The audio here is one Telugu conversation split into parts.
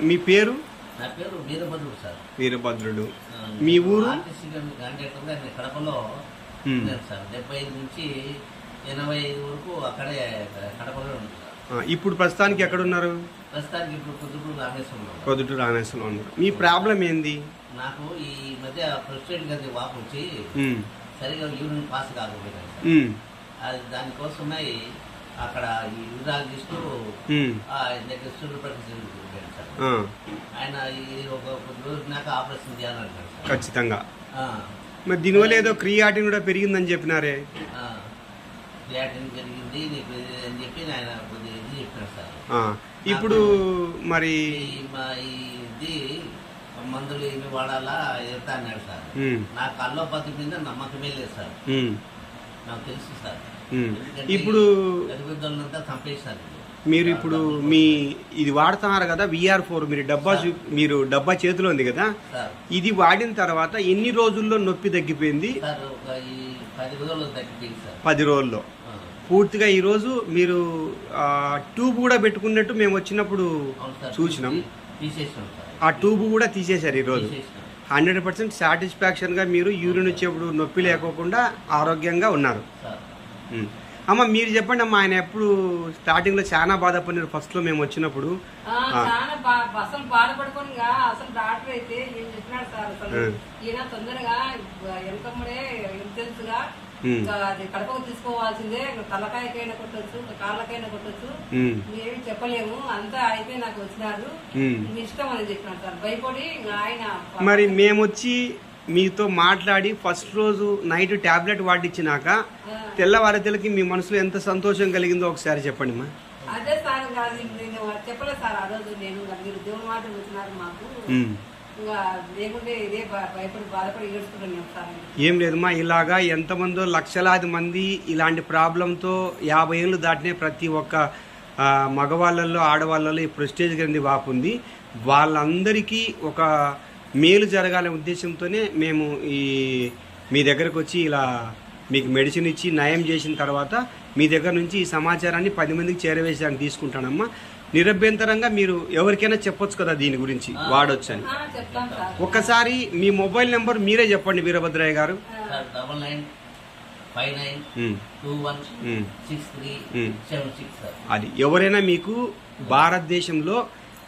మీ పేరు? నా పేరు వీరభద్రుడు సార్. వీరభద్రుడు. మీ ఊరు? కడపలో సార్. డెబ్బై ఐదు నుంచి ఎనభై ఐదు వరకు అక్కడే కడపలో ఇప్పుడు ప్రస్తుతానికి ఎక్కడున్నారు? ప్రస్తుతానికి ఇప్పుడు పొద్దుటూరు రామేశ్వరంలో. పొద్దుటూరు రామేశ్వరం ఉన్నారు. మీ ప్రాబ్లం ఏంది? నాకు ఈ మధ్య ప్రెసిడెంట్ గారి వాపు వచ్చి సరిగా యూరిన్ పాస్ ఉమ్, అది దానికోసమై అక్కడ ఈ దగ్గర సూర్యప్రకాశ్ ఉంటాడు సార్. ఆయన ఈ ఒక కొద్ది రోజునాక ఆపరేషన్ చేయాలంటాడు సార్. ఖచ్చితంగా. మరి దీనివల్ల ఏదో క్రియాటిన్ కూడా పెరిగిందని చెప్పినారే? ఆ, క్రియాటిన్ ఇది అని చెప్పి ఆయన కొద్దిగా ఇది చెప్పినాడు సార్. ఇప్పుడు మరి ఇది మందులు ఇవి వాడాలా ఎడతా అన్నాడు సార్. నాకు అల్లోపతి మీద నమ్మకమే లేదు సార్. నాకు తెలుసు సార్. ఇప్పుడు మీరు ఇప్పుడు మీ ఇది వాడుతున్నారు కదా విఆర్ ఫోర్ మీరు డబ్బా మీరు డబ్బా చేతిలో ఉంది కదా? ఇది వాడిన తర్వాత ఎన్ని రోజుల్లో నొప్పి తగ్గిపోయింది? పది రోజుల్లో పూర్తిగా ఈరోజు మీరు ట్యూబ్ కూడా పెట్టుకున్నట్టు మేము వచ్చినప్పుడు చూసినాం. ఆ ట్యూబ్ కూడా తీసేశారు ఈరోజు హండ్రెడ్ పర్సెంట్ సాటిస్ఫాక్షన్గా మీరు యూరిన్ వచ్చేప్పుడు నొప్పి లేకోకుండా ఆరోగ్యంగా ఉన్నారు. అమ్మ మీరు చెప్పండి అమ్మా ఆయన ఎప్పుడు స్టార్టింగ్లో చాలా బాధపడినారు ఫస్ట్లో మేము వచ్చినప్పుడు. అసలు బాధపడుకొని అసలు డాక్టర్ అయితే ఏం చెప్పినాడు సార్ అసలు. ఆ. ఈయన తొందరగా వెనకమ్మడే తెలుసుగా. ఇంకా అది కడపకు తీసుకోవాల్సిందే తలకాయకైనా కొట్టొచ్చు కాళ్ళకైనా కొట్టొచ్చు. ఉమ్. ఏమి చెప్పలేము అంతా అయితే నాకు వచ్చినారు. ఇష్టం అని చెప్పినాడు సార్. భయపడి ఆయన మరి మేము వచ్చి మీతో మాట్లాడి ఫస్ట్ రోజు నైట్ టాబ్లెట్ వాడిచ్చినాక ఆ. తెల్లవారితలకి మీ మనసులో ఎంత సంతోషం కలిగిందో ఒకసారి చెప్పండి మా అదే సార్ నేను చెప్పలేదు సార్ ఆ రోజు నేను మీరు దేవుని మాట వచ్చినారు మాకు. ఏం లేదమ్మా ఇలాగా ఎంతమందో లక్షలాది మంది ఇలాంటి ప్రాబ్లంతో యాభై ఏళ్ళు దాటినే ప్రతి ఒక్క మగవాళ్ళల్లో ఆడవాళ్ళలో ఈ ప్రెస్టేజ్ గ్రంథి వాపు ఉంది వాళ్ళందరికీ ఒక మేలు జరగాలనే ఉద్దేశంతోనే మేము ఈ మీ దగ్గరకు వచ్చి ఇలా మీకు మెడిసిన్ ఇచ్చి నయం చేసిన తర్వాత మీ దగ్గర నుంచి ఈ సమాచారాన్ని పది మందికి చేరవేసానికి తీసుకుంటానమ్మా. నిరభ్యంతరంగా మీరు ఎవరికైనా చెప్పొచ్చు కదా దీని గురించి చెప్తాం సార్. ఒక్కసారి మీ మొబైల్ నెంబర్ మీరే చెప్పండి వీరభద్రయ్య గారు. అది ఎవరైనా మీకు భారతదేశంలో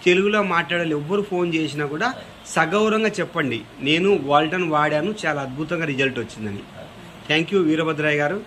తెలుగులో మాట్లాడాలి ఎవ్వరు ఫోన్ చేసినా కూడా సగౌరవంగా చెప్పండి. నేను వాల్టన్ వాడాను చాలా అద్భుతంగా రిజల్ట్ వచ్చిందని. థ్యాంక్ యూ వీరభద్రయ్య గారు.